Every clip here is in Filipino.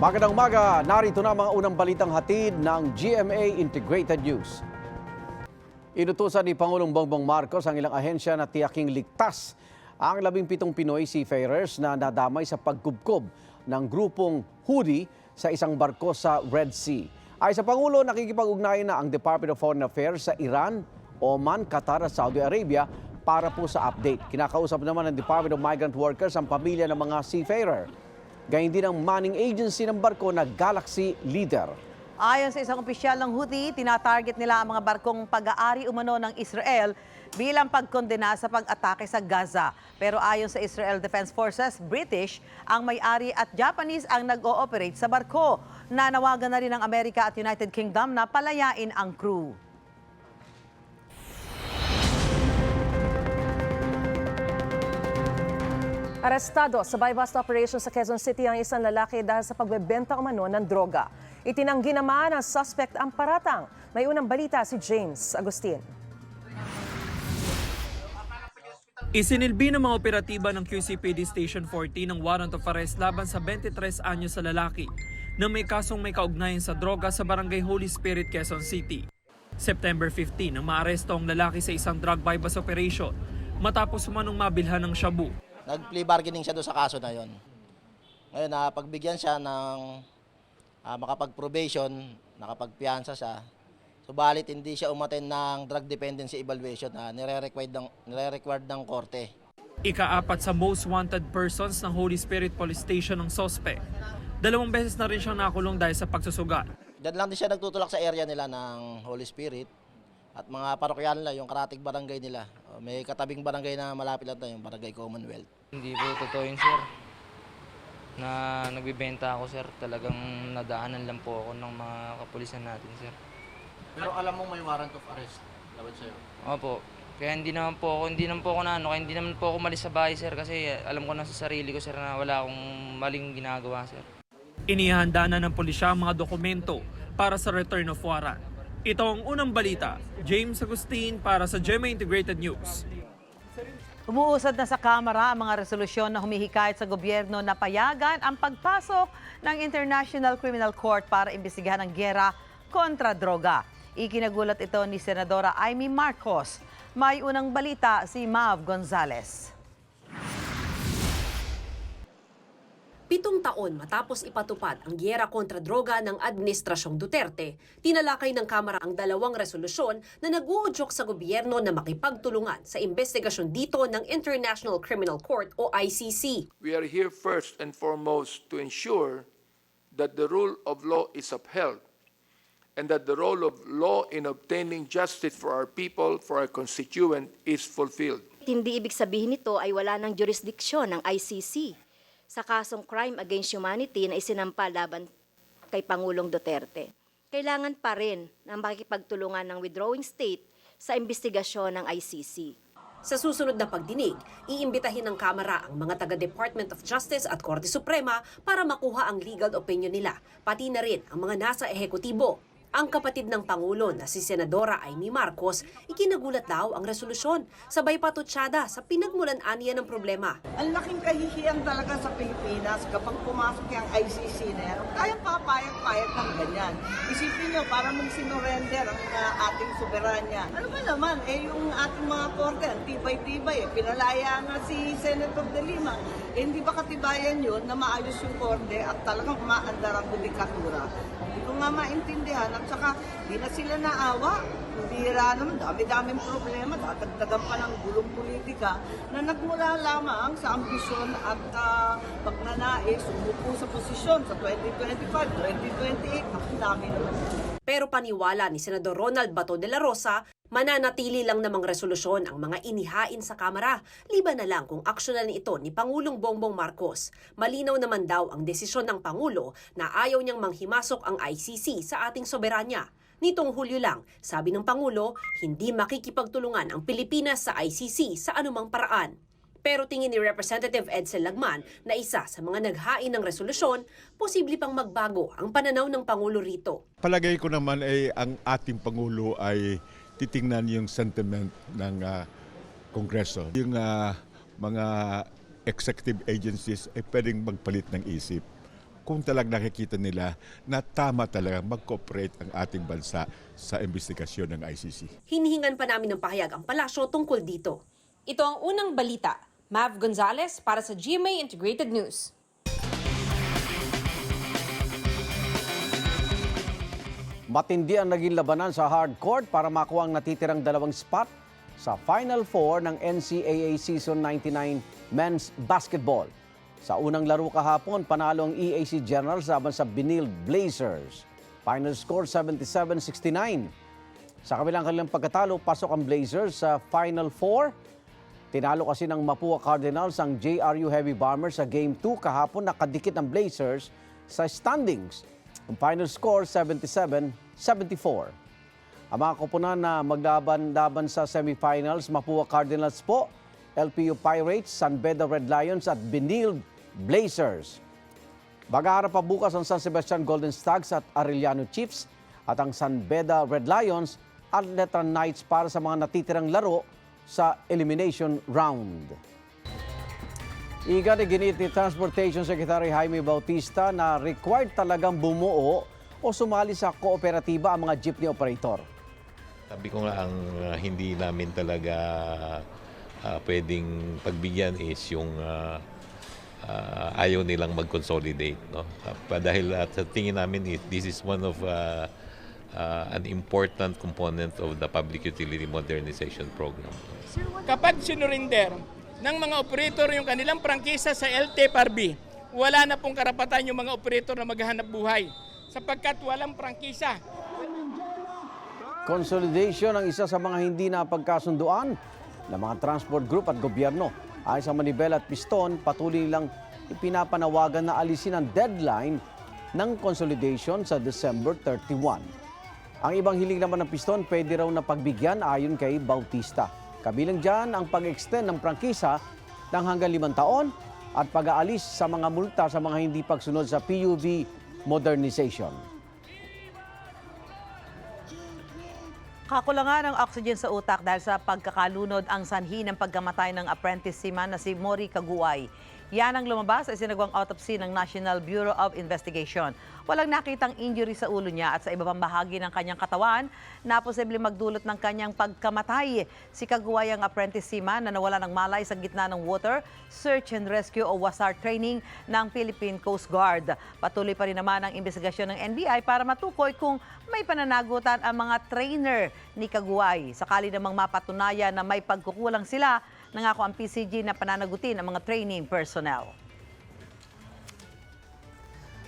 Magandang umaga, narito na mga unang balitang hatid ng GMA Integrated News. Inutusan ni Pangulong Bongbong Marcos ang ilang ahensya na tiyaking ligtas ang labing pitong Pinoy seafarers na nadamay sa pagkubkob ng grupong Houthi sa isang barko sa Red Sea. Ay sa Pangulo, nakikipag-ugnayan na ang Department of Foreign Affairs sa Iran, Oman, Qatar at Saudi Arabia para po sa update. Kinakausap naman ng Department of Migrant Workers ang pamilya ng mga seafarer. Gayun din ang manning agency ng barko na Galaxy Leader. Ayon sa isang opisyal ng Houthi, tinatarget nila ang mga barkong pag-aari umano ng Israel bilang pagkondena sa pag-atake sa Gaza. Pero ayon sa Israel Defense Forces, British ang may-ari at Japanese ang nag-ooperate sa barko. Nanawagan na rin ng Amerika at United Kingdom na palayain ang crew. Arestado sa buy-bust operation sa Quezon City ang isang lalaki dahil sa pagbebenta umano ng droga. Itinanggi naman ng suspect ang paratang. May unang balita si James Agustin. Isinilbi ng mga operatiba ng QCPD Station 40 ng warrant of arrest laban sa 23 anyos sa lalaki na may kasong may kaugnayan sa droga sa barangay Holy Spirit, Quezon City. September 15 nang maaresto ang lalaki sa isang drug bypass operation matapos umanong mabilhan ng shabu. Nag-plea bargaining siya doon sa kaso na yon. Ngayon, na pagbigyan siya ng ah, makapag-probation, nakapagpiyansa siya. Subalit hindi siya umaten ng drug dependency evaluation na nire-required ng, nire-required ng korte. Ikaapat sa most wanted persons ng Holy Spirit Police Station ng suspect. Dalawang beses na rin siyang nakulong dahil sa pagsusugat. Diyan lang din siya nagtutulak sa area nila ng Holy Spirit at mga parokyal nila, yung karatig barangay nila. May katabing barangay na malapit lang tayo, yung barangay Commonwealth. Hindi po totoo yun, sir. Na nagbibenta ako, sir. Talagang nadaanan lang po ako ng mga kapulisan natin, sir. Pero alam mo may warrant of arrest laban sa'yo. Opo. Kaya hindi naman po ako, hindi naman po ako na ano, kaya hindi naman po ako malis sa bahay, sir. Kasi alam ko na sa sarili ko, sir, na wala akong maling ginagawa, sir. Inihanda na ng pulisya ang mga dokumento para sa return of warrant. Ito ang unang balita. James Agustin para sa GMA Integrated News. Umuusad na sa Kamara ang mga resolusyon na humihikayat sa gobyerno na payagan ang pagpasok ng International Criminal Court para imbestigahan ang gera kontra droga. Ikinagulat ito ni Senadora Amy Marcos. May unang balita si Mav Gonzalez. Pitong taon matapos ipatupad ang giyera kontra droga ng Administrasyong Duterte, tinalakay ng Kamara ang dalawang resolusyon na nag-uudyok sa gobyerno na makipagtulungan sa investigasyon dito ng International Criminal Court o ICC. We are here first and foremost to ensure that the rule of law is upheld and that the role of law in obtaining justice for our people, for our constituent, is fulfilled. Hindi ibig sabihin nito ay wala ng jurisdiksyon ng ICC sa kasong crime against humanity na isinampa laban kay Pangulong Duterte. Kailangan pa rin na makikipagtulungan ng withdrawing state sa investigasyon ng ICC. Sa susunod na pagdinig, iimbitahin ng Kamara ang mga taga-Department of Justice at Korte Suprema para makuha ang legal opinion nila, pati na rin ang mga nasa ehekutibo. Ang kapatid ng Pangulo na si Senadora Amy Marcos, ikinagulat daw ang resolusyon, sabay patutsada sa pinagmulan aniya ng problema. Ang laking kahihiyan talaga sa Pilipinas kapag pumasok yung ICC na yan. Kaya papayag-payag ng ganyan. Isipin nyo, para mag-sinurrender ang uh, ating soberanya. Ano ba naman, eh yung ating mga korte, ang tibay-tibay, eh. pinalaya nga si Senator De Lima. Eh, hindi ba katibayan yun na maayos yung korte at talagang umaandar ang judikatura? Hindi ko nga maintindihan at saka di na sila naawa. Bira naman, dami-daming problema, dadagdagan pa ng gulong politika na nagmula lamang sa ambisyon at uh, pagnanais umupo sa posisyon sa 2025, 2028, ang dami naman. Pero paniwala ni Senador Ronald Bato de la Rosa, mananatili lang namang resolusyon ang mga inihain sa Kamara, liban na lang kung aksyonan ito ni Pangulong Bongbong Marcos. Malinaw naman daw ang desisyon ng Pangulo na ayaw niyang manghimasok ang ICC sa ating soberanya. Nitong Hulyo lang, sabi ng Pangulo, hindi makikipagtulungan ang Pilipinas sa ICC sa anumang paraan. Pero tingin ni Representative Edsel Lagman na isa sa mga naghain ng resolusyon, posible pang magbago ang pananaw ng Pangulo rito. Palagay ko naman ay ang ating Pangulo ay titingnan yung sentiment ng ah, Kongreso. Yung ah, mga executive agencies ay pwedeng magpalit ng isip. kung talag nakikita nila na tama talaga mag-cooperate ang ating bansa sa investigasyon ng ICC. Hinihingan pa namin ng pahayag ang palasyo tungkol dito. Ito ang unang balita. Mav Gonzalez para sa GMA Integrated News. Matindi ang naging labanan sa hard court para makuha ang natitirang dalawang spot sa Final Four ng NCAA Season 99 Men's Basketball. Sa unang laro kahapon, panalo ang EAC Generals laban sa Benil Blazers. Final score 77-69. Sa kabilang kanilang pagkatalo, pasok ang Blazers sa Final Four. Tinalo kasi ng Mapua Cardinals ang JRU Heavy Bombers sa Game 2 kahapon nakadikit ang Blazers sa standings. Ang final score 77-74. Ang mga koponan na maglaban-laban sa semifinals, Mapua Cardinals po, LPU Pirates, San Beda Red Lions at Benil Blazers. Mag-aarap pa bukas ang San Sebastian Golden Stags at Arellano Chiefs at ang San Beda Red Lions at Letran Knights para sa mga natitirang laro sa elimination round. Iga ni ginit ni Transportation Secretary Jaime Bautista na required talagang bumuo o sumali sa kooperatiba ang mga jeepney operator. Sabi ko nga ang uh, hindi namin talaga uh, pwedeng pagbigyan is yung uh, uh, ayaw nilang mag-consolidate. No? Uh, dahil at sa tingin namin it, this is one of uh, uh, an important component of the Public Utility Modernization Program. Kapag sinurinder ng mga operator yung kanilang prangkisa sa LTFRB, wala na pong karapatan yung mga operator na maghahanap buhay sapagkat walang prangkisa. Consolidation ang isa sa mga hindi na pagkasunduan ng mga transport group at gobyerno. Ayon sa Manibela at Piston, patuloy nilang ipinapanawagan na alisin ang deadline ng consolidation sa December 31. Ang ibang hiling naman ng Piston pwede raw na pagbigyan ayon kay Bautista. Kabilang dyan ang pag-extend ng prangkisa ng hanggang limang taon at pag-aalis sa mga multa sa mga hindi pagsunod sa PUV modernization. Kakulangan ng oxygen sa utak dahil sa pagkakalunod ang sanhi ng pagkamatay ng apprentice seaman na si Mori Kaguay. Yan ang lumabas sa isinagawang autopsy ng National Bureau of Investigation. Walang nakitang injury sa ulo niya at sa iba pang bahagi ng kanyang katawan na posibleng magdulot ng kanyang pagkamatay. Si Kaguay ang apprentice seaman na nawala ng malay sa gitna ng water, search and rescue o WASAR training ng Philippine Coast Guard. Patuloy pa rin naman ang investigasyon ng NBI para matukoy kung may pananagutan ang mga trainer ni Kaguay. Sakali namang mapatunayan na may pagkukulang sila, nangako ang PCG na pananagutin ang mga training personnel.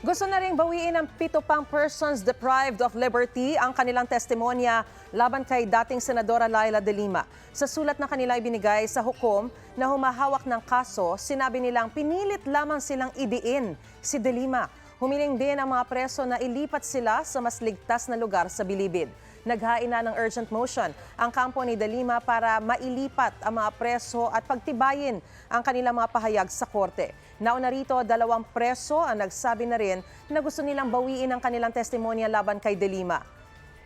Gusto na rin bawiin ng pito pang persons deprived of liberty ang kanilang testimonya laban kay dating Senadora Laila de Lima. Sa sulat na kanila ibinigay sa hukom na humahawak ng kaso, sinabi nilang pinilit lamang silang idiin si de Lima. Humiling din ang mga preso na ilipat sila sa mas ligtas na lugar sa Bilibid. Naghain na ng urgent motion ang kampo ni De Lima para mailipat ang mga preso at pagtibayin ang kanilang mga pahayag sa korte. Nauna rito, dalawang preso ang nagsabi na rin na gusto nilang bawiin ang kanilang testimonya laban kay De Lima.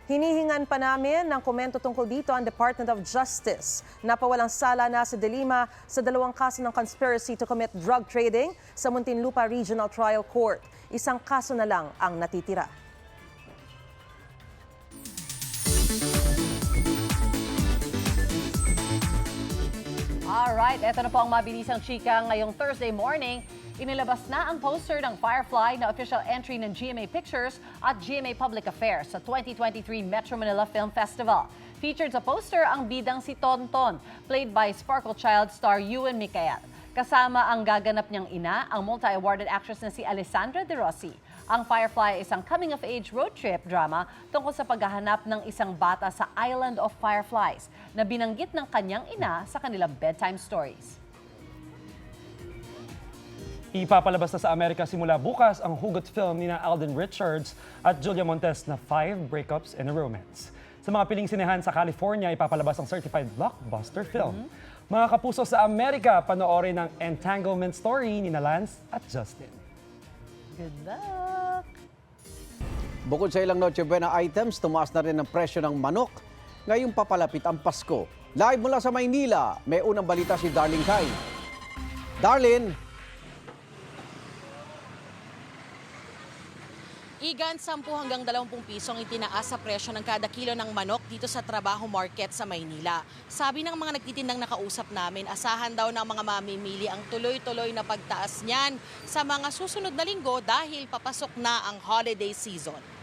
Hinihingan pa namin ng komento tungkol dito ang Department of Justice. Napawalang sala na si De Lima sa dalawang kaso ng conspiracy to commit drug trading sa Muntinlupa Regional Trial Court. Isang kaso na lang ang natitira. Alright, eto na po ang mabilisang chika ngayong Thursday morning. Inilabas na ang poster ng Firefly na official entry ng GMA Pictures at GMA Public Affairs sa 2023 Metro Manila Film Festival. Featured sa poster ang bidang si Tonton, played by Sparkle Child star Ewan Micael. Kasama ang gaganap niyang ina, ang multi-awarded actress na si Alessandra De Rossi. Ang Firefly ay isang coming-of-age road trip drama tungkol sa paghahanap ng isang bata sa Island of Fireflies na binanggit ng kanyang ina sa kanilang bedtime stories. Ipapalabas na sa Amerika simula bukas ang hugot film ni na Alden Richards at Julia Montes na Five Breakups and a Romance. Sa mga piling sinehan sa California, ipapalabas ang certified blockbuster film. Mga kapuso sa Amerika, panoorin ang entanglement story ni na Lance at Justin. Good luck! Bukod sa ilang Noche Buena items, tumaas na rin ang presyo ng manok. Ngayong papalapit ang Pasko. Live mula sa Maynila, may unang balita si Darling Kai. Darlin, Igan, 10 hanggang 20 piso ang itinaas sa presyo ng kada kilo ng manok dito sa Trabaho Market sa Maynila. Sabi ng mga nagtitindang nakausap namin, asahan daw ng mga mamimili ang tuloy-tuloy na pagtaas niyan sa mga susunod na linggo dahil papasok na ang holiday season.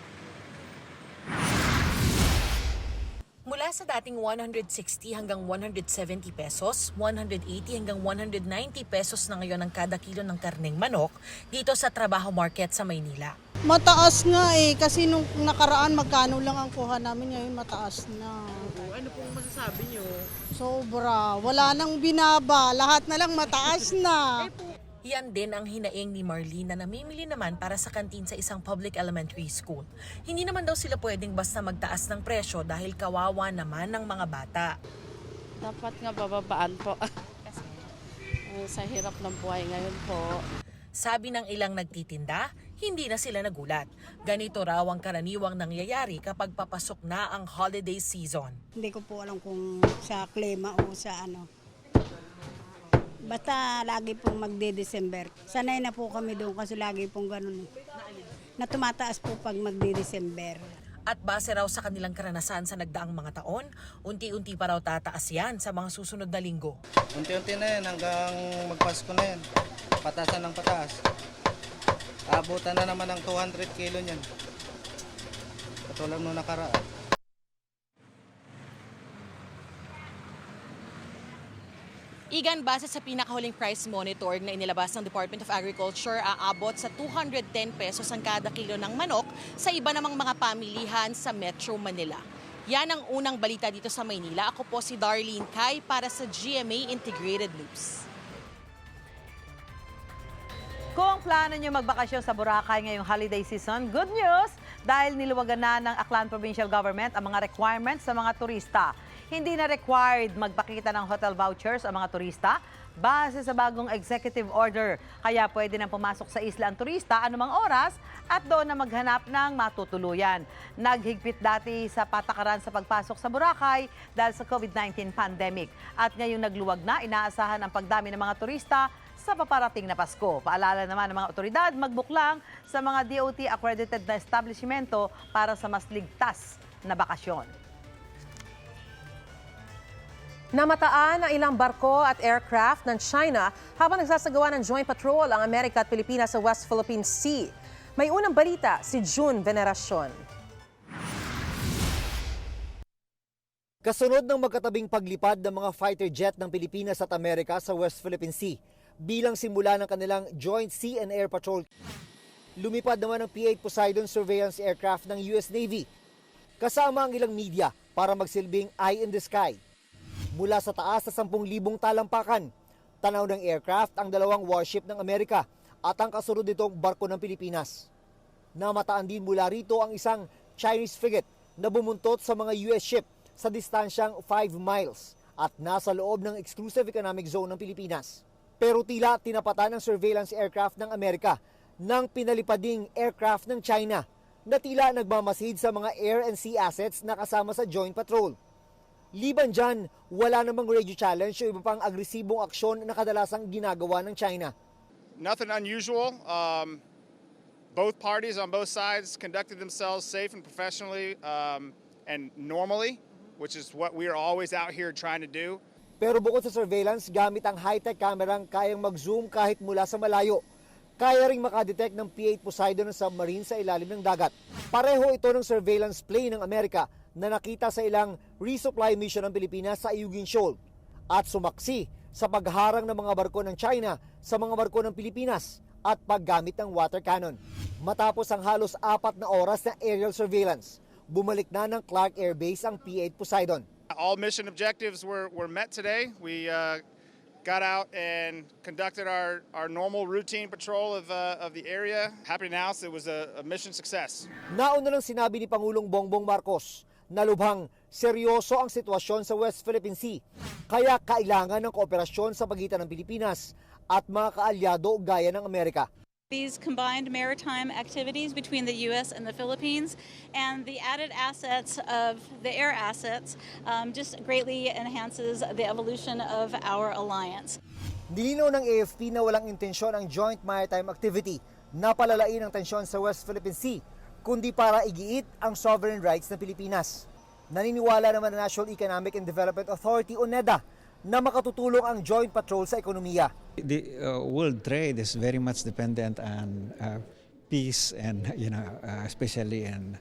Mula sa dating 160 hanggang 170 pesos, 180 hanggang 190 pesos na ngayon ang kada kilo ng karneng manok dito sa Trabaho Market sa Maynila. Mataas nga eh, kasi nung nakaraan magkano lang ang kuha namin ngayon mataas na. Ano pong masasabi niyo? Sobra, wala nang binaba, lahat na lang mataas na. Yan din ang hinaing ni Marlene na namimili naman para sa kantin sa isang public elementary school. Hindi naman daw sila pwedeng basta magtaas ng presyo dahil kawawa naman ng mga bata. Dapat nga bababaan po. Kasi sa hirap ng buhay ngayon po. Sabi ng ilang nagtitinda, hindi na sila nagulat. Ganito raw ang karaniwang nangyayari kapag papasok na ang holiday season. Hindi ko po alam kung sa klima o sa ano. Basta lagi pong magde-December. Sanay na po kami doon kasi lagi pong ganun. Na tumataas po pag magde-December. At base raw sa kanilang karanasan sa nagdaang mga taon, unti-unti pa raw tataas yan sa mga susunod na linggo. Unti-unti na yan hanggang magpasko na yan. Patasan ng pataas. Abutan na naman ng 200 kilo niyan. Katulad nung nakaraan. Igan, base sa pinakahuling price monitor na inilabas ng Department of Agriculture, aabot sa 210 pesos ang kada kilo ng manok sa iba namang mga pamilihan sa Metro Manila. Yan ang unang balita dito sa Maynila. Ako po si Darlene Kai para sa GMA Integrated News. Kung plano nyo magbakasyon sa Boracay ngayong holiday season, good news! Dahil niluwagan na ng Aklan Provincial Government ang mga requirements sa mga turista. Hindi na required magpakita ng hotel vouchers ang mga turista base sa bagong executive order. Kaya pwede nang pumasok sa isla ang turista anumang oras at doon na maghanap ng matutuluyan. Naghigpit dati sa patakaran sa pagpasok sa Boracay dahil sa COVID-19 pandemic. At ngayong nagluwag na, inaasahan ang pagdami ng mga turista sa paparating na Pasko. Paalala naman ng mga otoridad, mag-book lang sa mga DOT-accredited na establishmento para sa mas ligtas na bakasyon. Namataan ang ilang barko at aircraft ng China habang nagsasagawa ng joint patrol ang Amerika at Pilipinas sa West Philippine Sea. May unang balita si June Veneracion. Kasunod ng magkatabing paglipad ng mga fighter jet ng Pilipinas at Amerika sa West Philippine Sea bilang simula ng kanilang Joint Sea and Air Patrol. Lumipad naman ang P-8 Poseidon surveillance aircraft ng US Navy kasama ang ilang media para magsilbing eye in the sky. Mula sa taas sa 10,000 talampakan, tanaw ng aircraft ang dalawang warship ng Amerika at ang kasunod nitong barko ng Pilipinas. Namataan din mula rito ang isang Chinese frigate na bumuntot sa mga US ship sa distansyang 5 miles at nasa loob ng exclusive economic zone ng Pilipinas. Pero tila tinapatan ng surveillance aircraft ng Amerika ng pinalipading aircraft ng China na tila nagmamasid sa mga air and sea assets na kasama sa joint patrol. Liban dyan, wala namang radio challenge o iba pang agresibong aksyon na kadalasang ginagawa ng China. Nothing unusual. Um, both parties on both sides conducted themselves safe and professionally um, and normally, which is what we are always out here trying to do. Pero bukod sa surveillance, gamit ang high-tech camerang kayang mag-zoom kahit mula sa malayo. Kaya ring makadetect ng P-8 Poseidon ng submarine sa ilalim ng dagat. Pareho ito ng surveillance plane ng Amerika na nakita sa ilang resupply mission ng Pilipinas sa Ayungin Shoal at sumaksi sa pagharang ng mga barko ng China sa mga barko ng Pilipinas at paggamit ng water cannon. Matapos ang halos apat na oras na aerial surveillance, bumalik na ng Clark Air Base ang P-8 Poseidon. All mission objectives were, were met today. We uh, got out and conducted our, our normal routine patrol of, uh, of the area. Happy to announce it was a, a mission success. Nauna lang sinabi ni Pangulong Bongbong Marcos na lubhang seryoso ang sitwasyon sa West Philippine Sea. Kaya kailangan ng kooperasyon sa pagitan ng Pilipinas at mga kaalyado gaya ng Amerika. These combined maritime activities between the U.S. and the Philippines and the added assets of the air assets um, just greatly enhances the evolution of our alliance. Nilinaw ng AFP na walang intensyon ang joint maritime activity na palalain ang tensyon sa West Philippine Sea kundi para igiit ang sovereign rights ng Pilipinas. Naniniwala naman ang National Economic and Development Authority o NEDA na makatutulong ang joint patrol sa ekonomiya. The uh, world trade is very much dependent on uh, peace and you know uh, especially in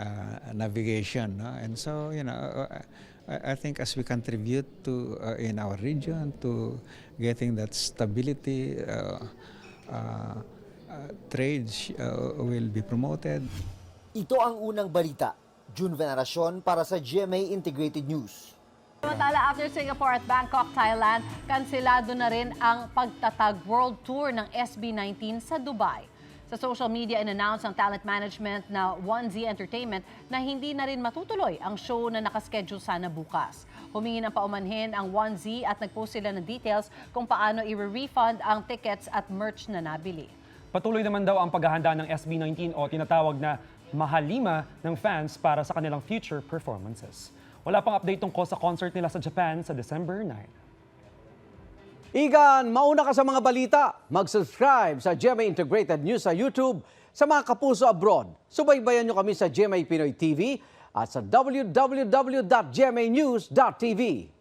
uh, navigation no? and so you know uh, I, I think as we contribute to uh, in our region to getting that stability uh, uh, uh, trade uh, will be promoted Ito ang unang balita. June Veneracion para sa GMA Integrated News. Samantala, after Singapore at Bangkok, Thailand, kanselado na rin ang pagtatag world tour ng SB19 sa Dubai. Sa social media, in-announce ng talent management na 1Z Entertainment na hindi na rin matutuloy ang show na nakaschedule sana bukas. Humingi ng paumanhin ang 1Z at nagpost sila ng details kung paano i-refund ang tickets at merch na nabili. Patuloy naman daw ang paghahanda ng SB19 o tinatawag na mahalima ng fans para sa kanilang future performances. Wala pang update tungkol sa concert nila sa Japan sa December 9. Igan, mauna ka sa mga balita. Mag-subscribe sa GMA Integrated News sa YouTube. Sa mga kapuso abroad, subaybayan nyo kami sa GMA Pinoy TV at sa www.gmanews.tv.